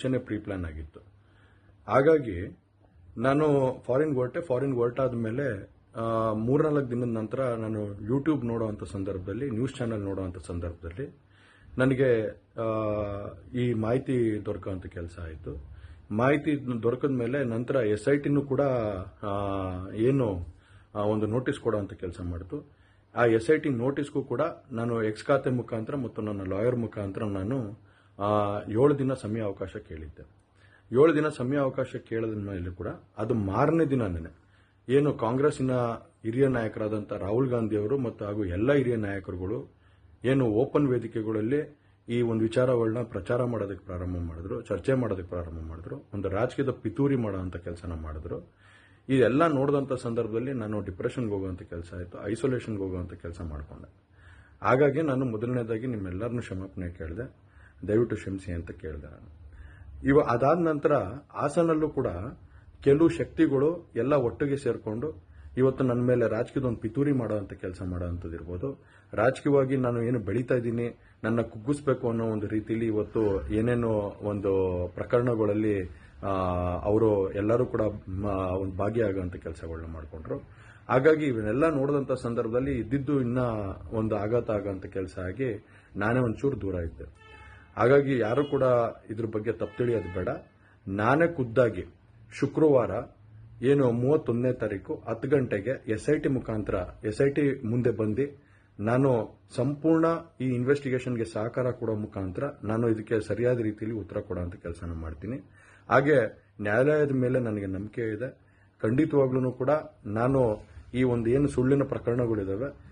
ಮುಂಚೆನೆ pre plan ಆಗಿತ್ತು. ಹಾಗಾಗಿ ನಾನು ಫಾರಿನ್ ಹೊರಟೆ, ಫಾರಿನ್ ಹೊರಟಾದ ಮೇಲೆ ಮೂರ್ನಾಲ್ಕು ದಿನದ ನಂತರ ನಾನು ಯೂಟ್ಯೂಬ್ ನೋಡುವಂಥ ಸಂದರ್ಭದಲ್ಲಿ ನ್ಯೂಸ್ ಚಾನೆಲ್ ನೋಡುವಂಥ ಸಂದರ್ಭದಲ್ಲಿ ನನಗೆ ಈ ಮಾಹಿತಿ ದೊರಕುವಂಥ ಕೆಲಸ ಆಯಿತು. ಮಾಹಿತಿ ದೊರಕಿದ ಮೇಲೆ ನಂತರ ಎಸ್ ಐ ಟಿನೂ ಕೂಡ ಏನು ಒಂದು ನೋಟಿಸ್ ಕೊಡುವಂಥ ಕೆಲಸ ಮಾಡಿತು. ಆ ಎಸ್ ಐ ಟಿ ನೋಟಿಸ್ಗೂ ಕೂಡ ನಾನು ಎಕ್ಸ್ ಖಾತೆ ಮುಖಾಂತರ ಮತ್ತು ನನ್ನ ಲಾಯರ್ ಮುಖಾಂತರ ನಾನು ಏಳು ದಿನ ಸಮಯ ಅವಕಾಶ ಕೇಳಿದ್ದೆ. ಏಳು ದಿನ ಸಮಯ ಅವಕಾಶ ಕೇಳಿದ ಮೇಲೆ ಕೂಡ ಅದು ಮಾರನೇ ದಿನನೇ ಏನು ಕಾಂಗ್ರೆಸ್ನ ಹಿರಿಯ ನಾಯಕರಾದಂಥ ರಾಹುಲ್ ಗಾಂಧಿ ಅವರು ಮತ್ತು ಹಾಗೂ ಎಲ್ಲ ಹಿರಿಯ ನಾಯಕರುಗಳು ಏನು ಓಪನ್ ವೇದಿಕೆಗಳಲ್ಲಿ ಈ ಒಂದು ವಿಚಾರಗಳನ್ನ ಪ್ರಚಾರ ಮಾಡೋದಕ್ಕೆ ಪ್ರಾರಂಭ ಮಾಡಿದ್ರು, ಚರ್ಚೆ ಮಾಡೋದಕ್ಕೆ ಪ್ರಾರಂಭ ಮಾಡಿದ್ರು, ಒಂದು ರಾಜಕೀಯದ ಪಿತೂರಿ ಮಾಡೋವಂಥ ಕೆಲಸನ ಮಾಡಿದ್ರು. ಇದೆಲ್ಲ ನೋಡಿದಂಥ ಸಂದರ್ಭದಲ್ಲಿ ನಾನು ಡಿಪ್ರೆಷನ್ಗೆ ಹೋಗುವಂಥ ಕೆಲಸ ಆಯಿತು ಐಸೋಲೇಷನ್ಗೆ ಹೋಗುವಂಥ ಕೆಲಸ ಮಾಡಿಕೊಂಡೆ. ಹಾಗಾಗಿ ನಾನು ಮೊದಲನೇದಾಗಿ ನಿಮ್ಮೆಲ್ಲರನ್ನೂ ಕ್ಷಮಾಪಣೆ ಕೇಳಿದೆ. ದಯವಿಟ್ಟು ಕ್ಷಮಿಸಿ ಅಂತ ಕೇಳಿದೆ ನಾನು. ಇವ ಅದಾದ ನಂತರ ಹಾಸನಲ್ಲೂ ಕೂಡ ಕೆಲವು ಶಕ್ತಿಗಳು ಎಲ್ಲ ಒಟ್ಟಿಗೆ ಸೇರಿಕೊಂಡು ಇವತ್ತು ನನ್ನ ಮೇಲೆ ರಾಜಕೀಯದ ಒಂದು ಪಿತೂರಿ ಮಾಡುವಂತ ಕೆಲಸ ಇರ್ಬೋದು. ರಾಜಕೀಯವಾಗಿ ನಾನು ಏನು ಬೆಳೀತಾ ಇದ್ದೀನಿ, ನನ್ನ ಕುಗ್ಗಿಸ್ಬೇಕು ಅನ್ನೋ ಒಂದು ರೀತಿಯಲ್ಲಿ ಇವತ್ತು ಏನೇನೋ ಒಂದು ಪ್ರಕರಣಗಳಲ್ಲಿ ಅವರು ಎಲ್ಲರೂ ಕೂಡ ಒಂದು ಭಾಗಿಯಾಗುವಂತ ಕೆಲಸಗಳನ್ನ ಮಾಡಿಕೊಂಡ್ರು. ಹಾಗಾಗಿ ಇವನ್ನೆಲ್ಲ ನೋಡಿದಂಥ ಸಂದರ್ಭದಲ್ಲಿ ಇದ್ದಿದ್ದು ಇನ್ನ ಒಂದು ಆಘಾತ ಆಗೋಂಥ ಕೆಲಸ ಆಗಿ ನಾನೇ ಒಂಚೂರು ದೂರ ಇದ್ದೆ. ಹಾಗಾಗಿ ಯಾರು ಕೂಡ ಇದ್ರ ಬಗ್ಗೆ ತಪ್ಪು ತಿಳಿಯೋದು ಬೇಡ. ನಾನೇ ಖುದ್ದಾಗಿ ಶುಕ್ರವಾರ ಏನು ಮೂವತ್ತೊಂದನೇ ತಾರೀಕು ಹತ್ತು ಗಂಟೆಗೆ ಎಸ್ ಐ ಟಿ ಮುಖಾಂತರ ಎಸ್ ಮುಂದೆ ಬಂದು ನಾನು ಸಂಪೂರ್ಣ ಈ ಇನ್ವೆಸ್ಟಿಗೇಷನ್ಗೆ ಸಹಕಾರ ಕೊಡೋ ಮುಖಾಂತರ ನಾನು ಇದಕ್ಕೆ ಸರಿಯಾದ ರೀತಿಯಲ್ಲಿ ಉತ್ತರ ಕೊಡೋಂಥ ಕೆಲಸನ ಮಾಡ್ತೀನಿ. ಹಾಗೆ ನ್ಯಾಯಾಲಯದ ಮೇಲೆ ನನಗೆ ನಂಬಿಕೆ ಇದೆ. ಖಂಡಿತವಾಗ್ಲೂ ಕೂಡ ನಾನು ಈ ಒಂದು ಏನು ಸುಳ್ಳಿನ ಪ್ರಕರಣಗಳಿದಾವೆ